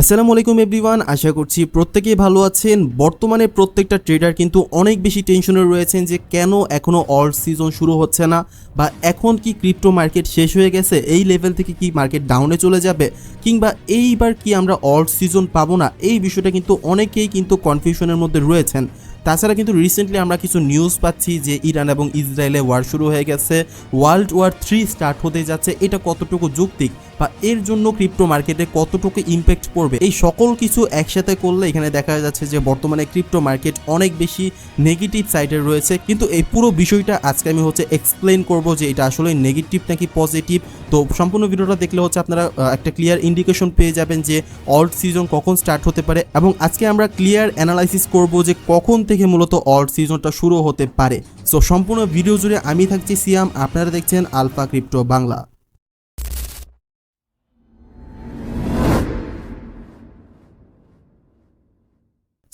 আসসালামু আলাইকুম এভরিওয়ান, আশা করছি প্রত্যেকেই ভালো আছেন। বর্তমানে প্রত্যেকটা ট্রেডার কিন্তু অনেক বেশি টেনশনে রয়েছেন যে কেন এখনও অল সিজন শুরু হচ্ছে না বা এখন কি ক্রিপ্টো মার্কেট শেষ হয়ে গেছে, এই লেভেল থেকে কি মার্কেট ডাউনে চলে যাবে কিংবা এইবার কি আমরা অল সিজন পাবো না, এই বিষয়টা কিন্তু অনেকেই কিন্তু কনফিউশনের মধ্যে রয়েছেন। তাছাড়া কিন্তু রিসেন্টলি আমরা কিছু নিউজ পাচ্ছি যে ইরান এবং ইসরায়েলে ওয়ার শুরু হয়ে গেছে ওয়ার্ল্ড ওয়ার থ্রি স্টার্ট হতে যাচ্ছে, এটা কতটুকু যৌক্তিক? বা এর জন্য ক্রিপ্টো মার্কেটে কতটুকু ইম্প্যাক্ট পড়বে? এই সকল কিছু একসাথে করলে এখানে দেখা যাচ্ছে যে বর্তমানে ক্রিপ্টো মার্কেট অনেক বেশি নেগেটিভ সাইডে রয়েছে। কিন্তু এই পুরো বিষয়টা আজকে আমি হচ্ছে এক্সপ্লেন করব যে এটা আসলে নেগেটিভ নাকি পজিটিভ তো সম্পূর্ণ ভিডিওটা দেখলে হচ্ছে আপনারা একটা ক্লিয়ার ইন্ডিকেশন পেয়ে যাবেন যে অল্ট সিজন কখন স্টার্ট হতে পারে এবং আজকে আমরা ক্লিয়ার অ্যানালাইসিস করব যে কখন থেকে মূলত অল্ট সিজনটা শুরু হতে পারে। সো সম্পূর্ণ ভিডিও জুড়ে আমি থাকছি সিয়াম, আপনারা দেখছেন আলফা ক্রিপ্টো বাংলা।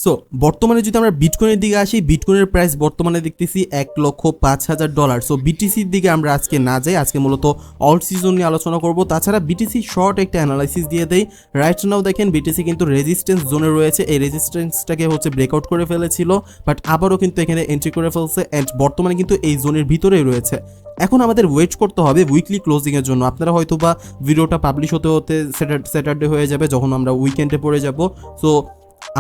সো বর্তমানে যদি আমরা বিটকয়েনের দিকে আসি বিটকয়েনের প্রাইস বর্তমানে দেখতেছি এক লক্ষ পাঁচ হাজার ডলার। সো বিটিসির দিকে আমরা আজকে না যাই, আজকে মূলত অল সিজন নিয়ে আলোচনা করব। তাছাড়া বিটিসি শর্ট একটা অ্যানালাইসিস দিয়ে দেয় রাইট নাও দেখেন বিটিসি কিন্তু রেজিস্ট্যান্স জোনে রয়েছে। এই রেজিস্ট্যান্সটাকে হচ্ছে ব্রেকআউট করে ফেলেছিল বাট আবারও কিন্তু এখানে এন্ট্রি করে ফেলছে অ্যান্ড বর্তমানে কিন্তু এই জোনের ভিতরেই রয়েছে। এখন আমাদের ওয়েট করতে হবে উইকলি ক্লোজিংয়ের জন্য। আপনারা হয়তো বা ভিডিওটা পাবলিশ হতে হতে স্যাটারডে হয়ে যাবে, যখন আমরা উইকেন্ডে পড়ে যাব। সো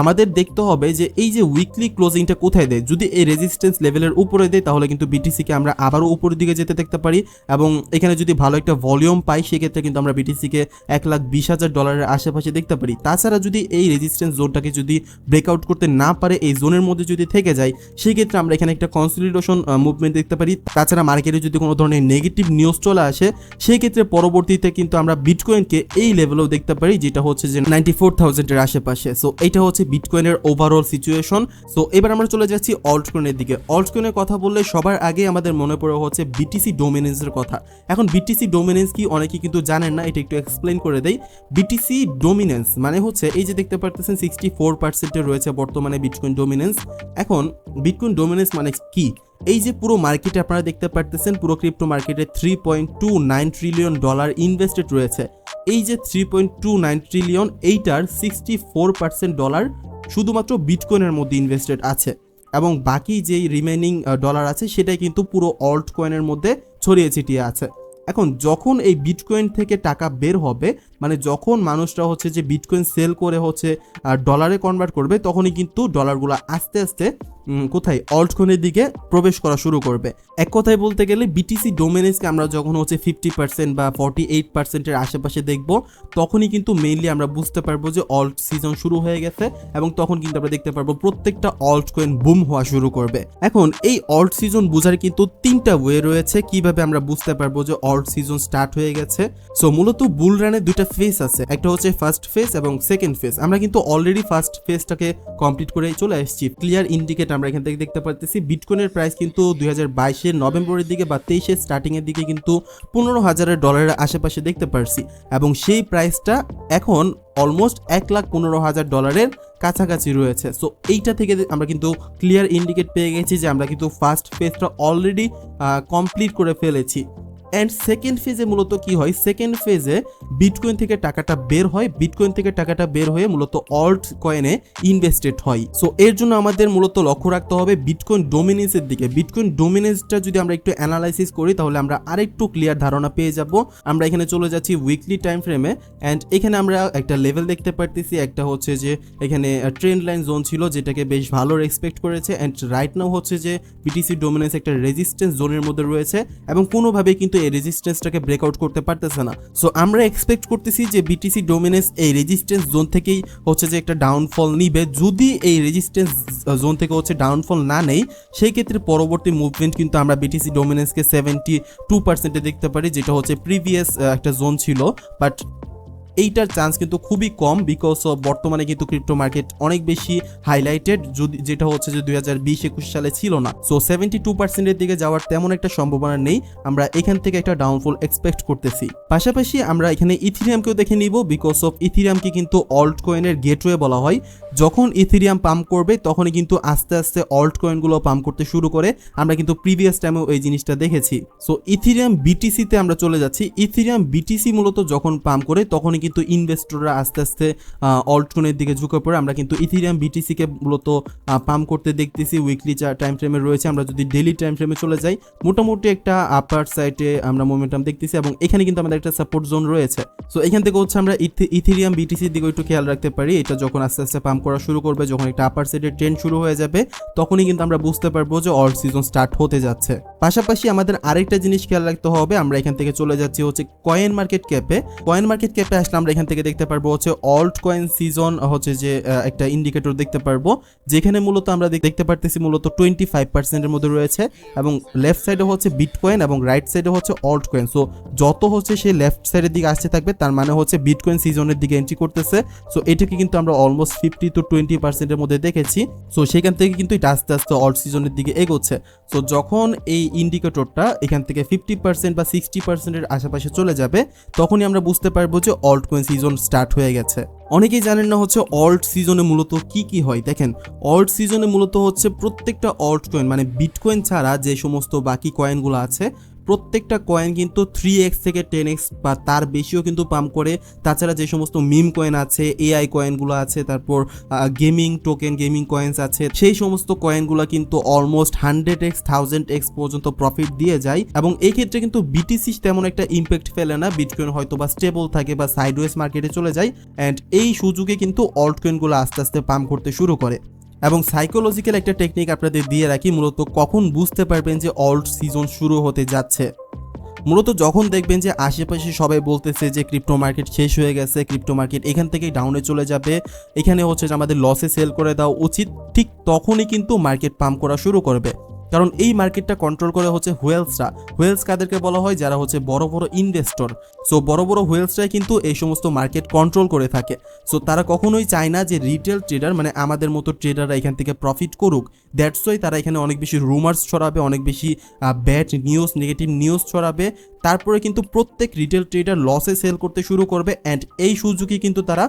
আমাদের দেখতে হবে যে এই যে উইকলি ক্লোজিংটা কোথায় দেয়? যদি এই রেজিস্ট্যান্স লেভেলের উপরে দেয়, তাহলে কিন্তু বিটিসিকে আমরা আবারও উপরের দিকে যেতে দেখতে পারি এবং এখানে যদি ভালো একটা ভলিউম পাই, সেক্ষেত্রে কিন্তু আমরা বিটিসিকে এক লাখ বিশ হাজার ডলারের আশেপাশে দেখতে পারি। তাছাড়া যদি এই রেজিস্ট্যান্স জোনটাকে যদি ব্রেকআউট করতে না পারে, এই জোনের মধ্যে যদি থেকে যায়, সেক্ষেত্রে আমরা এখানে একটা কনসলিডেশন মুভমেন্ট দেখতে পারি। তাছাড়া মার্কেটে যদি কোনো ধরনের নেগেটিভ নিউজ চলে আসে সেই ক্ষেত্রে পরবর্তীতে কিন্তু আমরা বিটকয়েনকে এই লেভেলেও দেখতে পারি, যেটা হচ্ছে যে নাইনটি ফোর থাউজেন্ডের আশেপাশে। সো এটা হচ্ছে বিটকয়েনের ওভারঅল সিচুয়েশন সো এবার আমরা চলে যাচ্ছি অল্টকয়েনের দিকে। অল্টকয়েনের কথা বললে সবার আগে আমাদের মনে পড়ে হচ্ছে বিটিসি ডোমিনেন্সের কথা। এখন বিটিসি ডোমিনেন্স কি অনেকে কিন্তু জানেন না, এটা একটু এক্সপ্লেন করে দেই। বিটিসি ডোমিনেন্স মানে হচ্ছে এই যে দেখতে পারতেছেন সিক্সটি ফোর পার্সেন্টে রয়েছে বর্তমানে বিটকয়েন ডোমিনেন্স এখন বিটকয়েন ডোমিনেন্স মানে কি? এই যে পুরো মার্কেটে আপনারা দেখতে পারতেছেন, পুরো ক্রিপ্টো মার্কেটে three point two nine trillion dollar invested রয়েছে। এই যে three point two nine trillion এইটার সিক্সটি ফোর পার্সেন্ট ডলার শুধুমাত্র বিটকয়েনের মধ্যে ইনভেস্টেড আছে। এবং বাকি যেই রিমেনিং ডলার আছে, সেটাই কিন্তু পুরো অল্ট কয়েনের মধ্যে ছড়িয়ে ছিটিয়ে আছে। এখন যখন এই বিটকয়েন থেকে টাকা বের হবে মানে যখন মানুষরা হচ্ছে যে বিটকয়েন সেল করে হচ্ছে ডলারে কনভার্ট করবে, তখনই কিন্তু ডলারগুলো আস্তে আস্তে কোথায়? অল্টকয়েনের দিকে প্রবেশ করা শুরু করবে। এক কথায় বলতে গেলে বিটিসি ডোমেনেসকে আমরা যখন হচ্ছে ফিফটি পার্সেন্ট বা ফর্টি এইট পার্সেন্টের আশেপাশে দেখব, তখনই কিন্তু মেইনলি আমরা বুঝতে পারব যে অল্ট সিজন শুরু হয়ে গেছে এবং তখন কিন্তু আমরা দেখতে পারব প্রত্যেকটা অল্ট কয়েন বুম হওয়া শুরু করবে। এখন এই অল্ট সিজন বোঝার কিন্তু তিনটা ওয়ে রয়েছে, কীভাবে আমরা বুঝতে পারব যে অল্ট সিজন স্টার্ট হয়ে গেছে। সো মূলত বুল রানের দুইটা ফেস আছে। একটা হচ্ছে ফার্স্ট ফেস এবং সেকেন্ড ফেস আমরা কিন্তু অলরেডি ফার্স্ট ফেজটাকে কমপ্লিট করে চলে এসেছি ক্লিয়ার ইন্ডিকেট আমরা এখান থেকে দেখতে পারতেছি। বিটকয়েনের প্রাইস কিন্তু দুই হাজার বাইশের নভেম্বরের দিকে বা তেইশের স্টার্টিংয়ের দিকে কিন্তু পনেরো হাজারের ডলারের আশেপাশে দেখতে পারছি। এবং সেই প্রাইসটা এখন অলমোস্ট এক লাখ পনেরো হাজার ডলারের কাছাকাছি রয়েছে। সো এইটা থেকে আমরা কিন্তু ক্লিয়ার ইন্ডিকেট পেয়ে গেছি যে আমরা কিন্তু ফার্স্ট ফেজটা অলরেডি কমপ্লিট করে ফেলেছি। অ্যান্ড সেকেন্ড ফেজে মূলত কি হয়? সেকেন্ড ফেজে বিটকয়েন থেকে টাকাটা বের হয়। বিটকয়েন থেকে টাকাটা বের হয়ে মূলত অল্ট কয়েনে ইনভেস্টেড হয়। সো এর জন্য আমাদের মূলত লক্ষ্য রাখতে হবে বিটকয়েন ডোমিনেন্সের দিকে। বিটকয়েন ডোমিনেন্সটা যদি আমরা একটু অ্যানালাইসিস করি, তাহলে আমরা আরেকটু ক্লিয়ার ধারণা পেয়ে যাব। আমরা এখানে চলে যাচ্ছি উইকলি টাইম ফ্রেমে অ্যান্ড এখানে আমরা একটা লেভেল দেখতে পারতেছি। একটা হচ্ছে যে এখানে ট্রেন্ড লাইন জোন ছিল, যেটাকে বেশ ভালো রেসপেক্ট করেছে। অ্যান্ড রাইট নাও হচ্ছে যে বিটিসি ডোমিনেন্স একটা রেজিস্ট্যান্স জোনের মধ্যে রয়েছে। এবং কোনোভাবে কিন্তু এই রেজিস্ট্যান্সটাকে ব্রেকআউট করতে পারতেছে না। সো আমরা এক্সপেক্ট করতেছি যে বিটিসি ডোমিনেন্স এই রেজিস্ট্যান্স জোন থেকেই হচ্ছে যে একটা ডাউনফল নিবে। যদি এই রেজিস্ট্যান্স জোন থেকে হচ্ছে ডাউনফল না নেই, সেই ক্ষেত্রে পরবর্তী মুভমেন্ট কিন্তু আমরা বিটিসি ডোমিনেন্সকে সেভেন্টি টু পার্সেন্টে দেখতে পারি, যেটা হচ্ছে প্রিভিয়াস একটা জোন ছিল। বাট এইটার চান্স কিন্তু খুবই কম বিকজ বর্তমানে কিন্তু ক্রিপ্টো মার্কেট অনেক বেশি হাইলাইটেড যদি, যেটা হচ্ছে যে দুই হাজার বিশ একুশ সালে ছিল না। সো সেভেন্টি টু পার্সেন্টের দিকে যাওয়ার তেমন একটা সম্ভাবনা নেই। আমরা এখান থেকে একটা ডাউনফল এক্সপেক্ট করতেছি। পাশাপাশি আমরা এখানে ইথিরিয়ামকেও দেখে নিব বিকজ অফ ইথিরিয়ামকে কিন্তু অল্ট কয়েনের গেটওয়ে বলা হয়। যখন ইথেরিয়াম পাম্প করবে, তখনই কিন্তু আস্তে আস্তে অল্ট কয়েনগুলো পাম্প করতে শুরু করে। আমরা কিন্তু প্রিভিয়াস টাইমেও এই জিনিসটা দেখেছি। সো ইথেরিয়াম বিটিসিতে আমরা চলে যাচ্ছি। ইথেরিয়াম বিটিসি মূলত যখন পাম্প করে, তখনই কিন্তু ইনভেস্টররা আস্তে আস্তে অল্ট কয়েনের দিকে ঝুঁকে পড়ে। আমরা কিন্তু ইথেরিয়াম বিটিসিকে মূলত পাম্প করতে দেখতেছি। উইকলি টাইম ফ্রেমে রয়েছে। আমরা যদি ডেলি টাইম ফ্রেমে চলে যাই, মোটামুটি একটা আপার সাইডে আমরা মোমেন্টাম দেখতেছি এবং এখানে কিন্তু আমাদের একটা সাপোর্ট জোন রয়েছে। সো এখান থেকে হচ্ছে আমরা ইথেরিয়াম বিটিসির দিকে একটু খেয়াল রাখতে পারি। এটা যখন আস্তে আস্তে পাম্প করা শুরু করবে, যখন একটা আপার সাইডে ট্রেন্ড শুরু হয়ে যাবে, তখনই কিন্তু আমরা বুঝতে পারব যে অল সিজন স্টার্ট হতে যাচ্ছে। পাশাপাশি আমাদের আরেকটা জিনিস খেয়াল রাখতে হবে, আমরা এখান থেকে চলে যাচ্ছি হচ্ছে কয়েন মার্কেট ক্যাপে কয়েন মার্কেট ক্যাপে আসলে আমরা এখান থেকে দেখতে পারব হচ্ছে অল্ট কয়েন সিজন হচ্ছে যে একটা ইন্ডিকেটর দেখতে পারব, যেখানে মূলত আমরা দেখতে পারতেছি মূলত টোয়েন্টি ফাইভ পার্সেন্টের মধ্যে রয়েছে, এবং লেফট সাইডে হচ্ছে বিটকয়েন এবং রাইট সাইডে হচ্ছে অল্ট কয়েন সো যত হচ্ছে সে লেফট সাইডের দিকে আসতে থাকবে, তার মানে হচ্ছে বিট বিটকয়েন সিজনের দিকে এন্ট্রি করতেছে। সো এটাকে কিন্তু আমরা অলমোস্ট ফিফটি টু টোয়েন্টি পার্সেন্টের মধ্যে দেখেছি। সো সেখান থেকে কিন্তু এটা আস্তে আস্তে অল্ট সিজনের দিকে এগোচ্ছে। সো যখন এই ইন্ডিকেটরটা এখান থেকে ফিফটি পার্সেন্ট বা সিক্সটি পার্সেন্টের আশেপাশে চলে যাবে, তখনই আমরা বুঝতে পারব যে অল্ট কয়েন সিজন স্টার্ট হয়ে গেছে। অনেকেই জানেন না হচ্ছে অল্ট সিজনে মূলত কি কি হয়। দেখেন অল্ট সিজনে মূলত হচ্ছে প্রত্যেকটা অল্ট কয়েন মানে বিটকয়েন ছাড়া যে সমস্ত বাকি কয়েনগুলো আছে প্রত্যেকটা কয়েন কিন্তু থ্রি এক্স থেকে টেন এক্স বা তার বেশিও কিন্তু পাম্প করে। তাছাড়া যে সমস্ত মিম কয়েন আছে এআই কয়েনগুলো আছে, তারপর গেমিং টোকেন গেমিং কয়েন্স আছে, সেই সমস্ত কয়েনগুলো কিন্তু almost hundred X thousand X পর্যন্ত প্রফিট দিয়ে যায়। এবং এই ক্ষেত্রে কিন্তু বিটিসি তেমন একটা ইম্প্যাক্ট ফেলে না। বিটকয়েন হয়তো বা স্টেবল থাকে বা সাইডওয়েজ মার্কেটে চলে যায়। অ্যান্ড এই সুযোগে কিন্তু অল্ট কয়েনগুলো আস্তে আস্তে পাম্প করতে শুরু করে। এবং সাইকোলজিক্যাল একটা টেকনিক আপনাদের দিয়ে রাখি, মূলত কখন বুঝতে পারবেন যে অল্ট সিজন শুরু হতে যাচ্ছে। মূলত যখন দেখবেন যে আশেপাশে সবাই বলতেছে যে ক্রিপ্টো মার্কেট শেষ হয়ে গেছে ক্রিপ্টো মার্কেট এখান থেকে ডাউনে চলে যাবে, এখানে হচ্ছে যে আমাদের লসে সেল করে দেওয়া উচিত, ঠিক তখনই কিন্তু মার্কেট পাম্প করা শুরু করবে। কারণ এই মার্কেটটা কন্ট্রোল করে হচ্ছে হুয়েলসরা হুয়েলস কাদেরকে বলা হয়? যারা হচ্ছে বড় বড় ইনভেস্টর সো বড় বড় হুয়েলসরাই কিন্তু এই সমস্ত মার্কেট কন্ট্রোল করে থাকে। সো তারা কখনোই চায় না যে রিটেল ট্রেডার মানে আমাদের মতো ট্রেডাররা এখান থেকে প্রফিট করুক। দ্যাটস ওয়াই তারা এখানে অনেক বেশি রুমার্স ছড়াবে, অনেক বেশি ব্যাড নিউজ নেগেটিভ নিউজ ছড়াবে। তারপরে কিন্তু প্রত্যেক রিটেল ট্রেডার লসে সেল করতে শুরু করবে অ্যান্ড এই সুযোগই কিন্তু তারা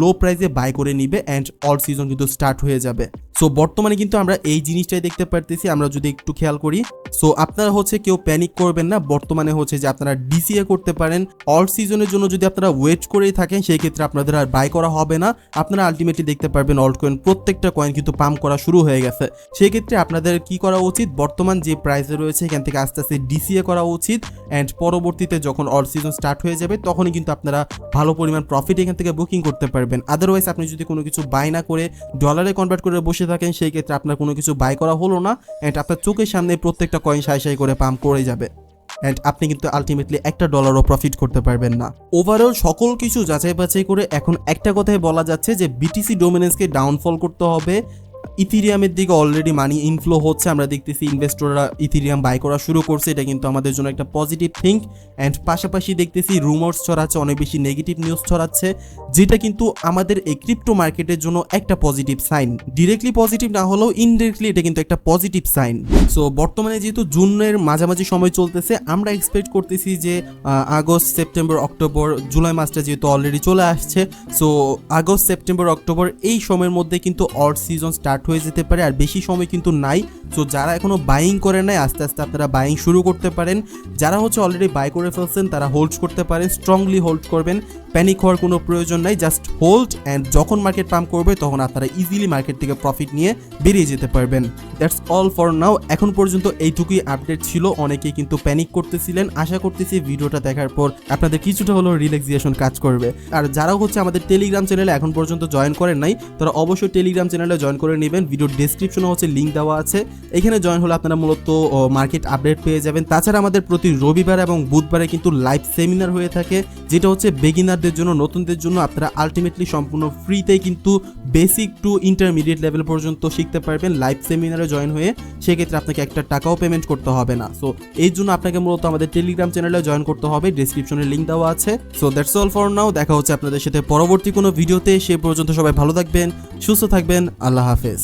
লো প্রাইসে বাই করে নিবে অ্যান্ড অল সিজন কিন্তু স্টার্ট হয়ে যাবে। সো বর্তমানে কিন্তু আমরা এই জিনিসটাই দেখতে পারতেছি, আমরা যদি একটু খেয়াল করি সো আপনারা হচ্ছে কেউ প্যানিক করবেন না। বর্তমানে হচ্ছে যে আপনারা ডিসিএ করতে পারেন। অল সিজনের জন্য যদি আপনারা ওয়েট করেই থাকেন, সেই ক্ষেত্রে আপনাদের আর বাই করা হবে না। আপনারা আলটিমেটলি দেখতে পারবেন অল্ট কয়েন প্রত্যেকটা কয়েন কিন্তু পাম্প করা শুরু হয়ে গেছে। সেই ক্ষেত্রে আপনাদের কি করা উচিত? বর্তমান যে প্রাইসে রয়েছে, এখান থেকে আস্তে আস্তে ডিসিএ করা উচিত। অ্যান্ড পরবর্তীতে যখন অল সিজন স্টার্ট হয়ে যাবে, তখনই কিন্তু আপনারা ভালো পরিমাণ প্রফিট এখান থেকে বুকিং করতে পারবেন। আদারওয়াইজ আপনি যদি কোনো কিছু বাই না করে ডলারে কনভার্ট করে বসে থাকেন, সেই ক্ষেত্রে আপনার কোনো কিছু বাই করা হলো না। অ্যান্ড আপনার চোখের সামনে প্রত্যেকটা কয়েন সাই সাই করে পাম্প করে যাবে। অ্যান্ড আপনি কিন্তু আলটিমেটলি একটা ডলারও প্রফিট করতে পারবেন না। ওভারঅল সকল কিছু যাচাই বাছাই করে এখন একটা কথাই বলা যাচ্ছে যে বিটিসি ডোমিনেন্সকে ডাউনফল করতে হবে। ইথিরিয়ামের দিকে অলরেডি মানি ইনফ্লো হচ্ছে, আমরা দেখতেছি ইনভেস্টররা ইথিরিয়াম বাই করা শুরু করছে, এটা কিন্তু আমাদের জন্য একটা পজিটিভ থিঙ্ক অ্যান্ড পাশাপাশি দেখতেছি রুমার্স ছড়াচ্ছে, অনেক বেশি নেগেটিভ নিউজ ছড়াচ্ছে, যেটা কিন্তু আমাদের এই ক্রিপ্টো মার্কেটের জন্য একটা পজিটিভ সাইন ডিরেক্টলি পজিটিভ না হলেও ইনডিরেক্টলি এটা কিন্তু একটা পজিটিভ সাইন সো বর্তমানে যেহেতু জুনের মাঝামাঝি সময় চলতেছে, আমরা এক্সপেক্ট করতেছি যে আগস্ট, সেপ্টেম্বর, অক্টোবর, জুলাই মাসটা যেহেতু অলরেডি চলে আসছে সো আগস্ট, সেপ্টেম্বর, অক্টোবর এই সময়ের মধ্যে কিন্তু অড সিজন স্টার্ট হয়ে যেতে পারে আর বেশি সময় কিন্তু নাই। সো যারা এখনও বাইং করে নাই, আস্তে আস্তে আপনারা বাইং শুরু করতে পারেন। যারা হচ্ছে অলরেডি বাই করে ফেলছেন, তারা হোল্ড করতে পারেন স্ট্রংলি হোল্ড করবেন। প্যানিক হওয়ার কোনো প্রয়োজন নাই জাস্ট হোল্ড অ্যান্ড যখন মার্কেট পাম্প করবে, তখন আপনারা ইজিলি মার্কেট থেকে প্রফিট নিয়ে বেরিয়ে যেতে পারবেন। দ্যাটস অল ফর নাও এখন পর্যন্ত এইটুকুই আপডেট ছিল। অনেকেই কিন্তু প্যানিক করতেছিলেন। আশা করতেছি ভিডিওটা দেখার পর আপনাদের কিছুটা হলেও রিল্যাক্সিয়েশন কাজ করবে। আর যারা হচ্ছে আমাদের টেলিগ্রাম চ্যানেলে এখন পর্যন্ত জয়েন করেন নাই, তারা অবশ্যই টেলিগ্রাম চ্যানেলে জয়েন করে নেবেন। ভিডিওর ডেসক্রিপশনে হচ্ছে লিঙ্ক দেওয়া আছে। এখানে জয়েন হলে আপনারা মূলত মার্কেট আপডেট পেয়ে যাবেন। তাছাড়া আমাদের প্রতি রবিবার এবং বুধবারে কিন্তু লাইভ সেমিনার হয়ে থাকে, যেটা হচ্ছে বেগিনারদের জন্য, নতুনদের জন্য আপনারা আলটিমেটলি সম্পূর্ণ ফ্রিতে কিন্তু বেসিক টু ইন্টারমিডিয়েট লেভেল পর্যন্ত শিখতে পারবেন লাইভ সেমিনারে জয়েন হয়ে সেক্ষেত্রে আপনাকে একটা টাকাও পেমেন্ট করতে হবে না। সো এই জন্য আপনাকে মূলত আমাদের টেলিগ্রাম চ্যানেলে জয়েন করতে হবে ডিসক্রিপশনে লিঙ্ক দেওয়া আছে। So that's all for now দেখা হচ্ছে আপনাদের সাথে পরবর্তী কোনো ভিডিওতে সে পর্যন্ত সবাই ভালো থাকবেন, সুস্থ থাকবেন, আল্লাহ হাফেজ।